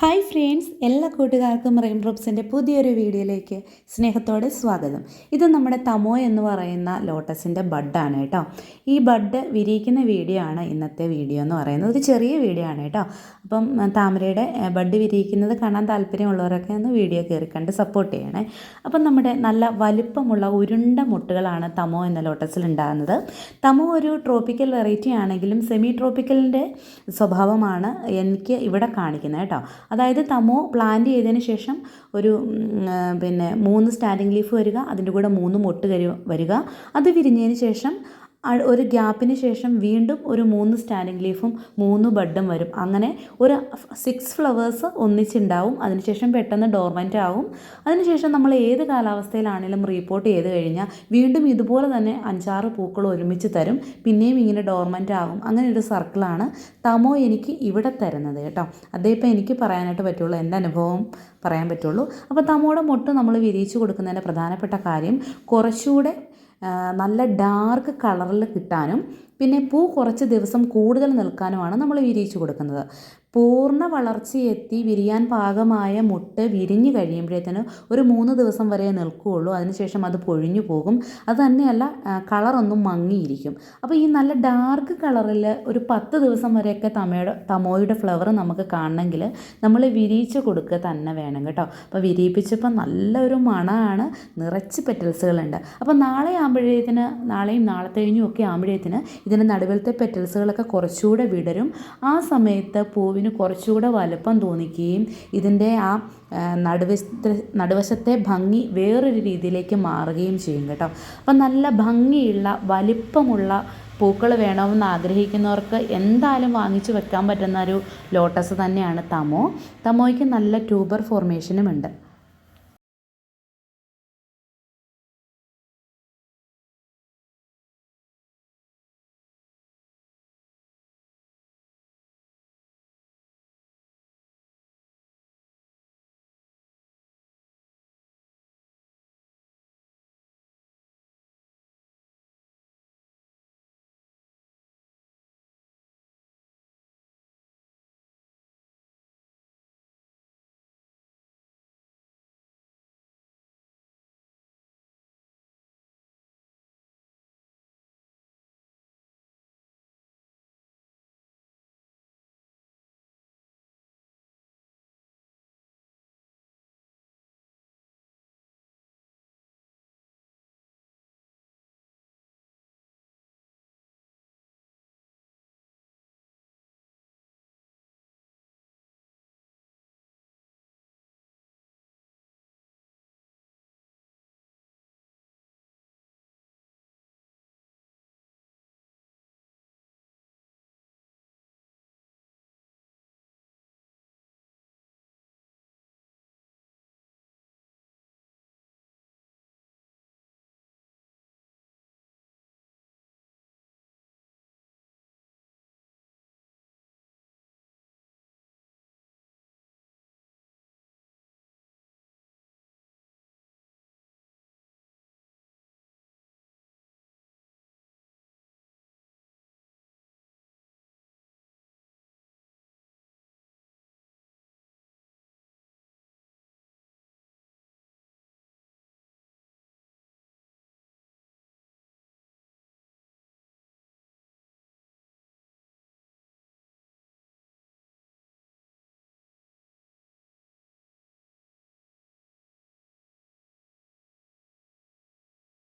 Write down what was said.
Hi friends എല്ലാ കൂട്ടുകാർക്കും rain ഡ്രോപ്സിന്റെ പുതിയൊരു വീഡിയോയിലേക്ക് സ്നേഹത്തോടെ സ്വാഗതം. ഇത് നമ്മുടെ തമോ എന്ന് പറയുന്ന ലോട്ടസിന്റെ ബഡാണ് കേട്ടോ. ഈ ബഡ് വിരിയിക്കുന്ന വീഡിയോ ആണ് ഇന്നത്തെ വീഡിയോ എന്ന് പറയുന്നത്. ഒരു ചെറിയ വീഡിയോ ആണ് കേട്ടോ. അപ്പം താമരയുടെ ബഡ് വിരിയിക്കുന്നത് കാണാൻ താല്പര്യമുള്ളവരൊക്കെ ഒന്ന് വീഡിയോ കയറി കണ്ട് സപ്പോർട്ട് ചെയ്യണേ. അപ്പം നമ്മുടെ നല്ല വലിപ്പമുള്ള ഉരുണ്ട മുട്ടുകളാണ് തമോ എന്ന ലോട്ടസിൽ ഉണ്ടാകുന്നത്. തമോ ഒരു ട്രോപ്പിക്കൽ വെറൈറ്റി ആണെങ്കിലും സെമി ട്രോപ്പിക്കലിന്റെ സ്വഭാവമാണ് എനിക്ക് ഇവിടെ കാണിക്കുന്നത് കേട്ടോ. അതായത് തമോ പ്ലാന്റ് ചെയ്തതിന് ശേഷം ഒരു പിന്നെ മൂന്ന് സ്റ്റാൻഡിങ് ലീഫ് വരിക അതിന്റെ കൂടെ മൂന്ന് മുട്ട് വരിക. അത് വിരിഞ്ഞതിന് ശേഷം ഒരു ഗ്യാപ്പിന് ശേഷം വീണ്ടും ഒരു മൂന്ന് സ്റ്റാൻഡിങ് ലീഫും മൂന്ന് ബഡും വരും. അങ്ങനെ ഒരു സിക്സ് ഫ്ലവേഴ്സ് ഒന്നിച്ചുണ്ടാവും. അതിനുശേഷം പെട്ടെന്ന് ഡോർമെന്റ് ആവും. അതിനുശേഷം നമ്മൾ ഏത് കാലാവസ്ഥയിലാണെങ്കിലും റീപ്പോർട്ട് ചെയ്ത് കഴിഞ്ഞാൽ വീണ്ടും ഇതുപോലെ തന്നെ അഞ്ചാറ് പൂക്കൾ ഒരുമിച്ച് തരും. പിന്നെയും ഇങ്ങനെ ഡോർമെന്റ് ആവും. അങ്ങനെ ഒരു സർക്കിളാണ് തമോ എനിക്ക് ഇവിടെ തരുന്നത് കേട്ടോ. അതേ ഇപ്പം എനിക്ക് പറയാനായിട്ട് പറ്റുള്ളൂ. എന്റെ അനുഭവം പറയാൻ പറ്റുള്ളൂ. അപ്പോൾ തമോടെ മൊട്ട് നമ്മൾ വിരിയിച്ചു കൊടുക്കുന്നതിന്റെ പ്രധാനപ്പെട്ട കാര്യം കുറച്ചുകൂടെ നല്ല ഡാർക്ക് കളറിൽ കിട്ടാനും പിന്നെ പൂ കുറച്ച് ദിവസം കൂടുതൽ നിൽക്കാനുമാണ് നമ്മൾ വിരിയിച്ച് കൊടുക്കുന്നത്. പൂർണ വളർച്ചയെത്തി വിരിയാൻ പാകമായ മുട്ട് വിരിഞ്ഞു കഴിയുമ്പോഴത്തേന് ഒരു മൂന്ന് ദിവസം വരെ നിൽക്കുകയുള്ളൂ. അതിനുശേഷം അത് പൊഴിഞ്ഞു പോകും. അത് തന്നെയല്ല കളറൊന്നും മങ്ങിയിരിക്കും. അപ്പോൾ ഈ നല്ല ഡാർക്ക് കളറിൽ ഒരു പത്ത് ദിവസം വരെയൊക്കെ തമയുടെ തമോയുടെ ഫ്ലവർ നമുക്ക് കാണണമെങ്കിൽ നമ്മൾ വിരിയിച്ച് കൊടുക്കുക തന്നെ വേണം കേട്ടോ. അപ്പോൾ വിരിയിപ്പിച്ചപ്പോൾ നല്ലൊരു മണമാണ്. നിറച്ച് പെറ്റൽസുകളുണ്ട് അപ്പോൾ നാളെ ആകുമ്പോഴേത്തിന് നാളെയും നാളത്തെ കഴിഞ്ഞും ഒക്കെ ആകുമ്പോഴേത്തിന് ഇതിന്റെ നടുവിലത്തെ പെറ്റൽസുകളൊക്കെ കുറച്ചുകൂടെ വിടരും. ആ സമയത്ത് പൂവിന് കുറച്ചുകൂടെ വലുപ്പം തോന്നിക്കുകയും ഇതിന്റെ ആ നടുവശത്തെ നടുവശത്തെ ഭംഗി വേറൊരു രീതിയിലേക്ക് മാറുകയും ചെയ്യും കേട്ടോ. അപ്പം നല്ല ഭംഗിയുള്ള വലിപ്പമുള്ള പൂക്കൾ വേണമെന്ന് ആഗ്രഹിക്കുന്നവർക്ക് എന്തായാലും വാങ്ങിച്ചു വെക്കാൻ പറ്റുന്ന ഒരു ലോട്ടസ് തന്നെയാണ് തമോ. തമോയ്ക്ക് നല്ല ട്യൂബർ ഫോർമേഷനും ഉണ്ട്.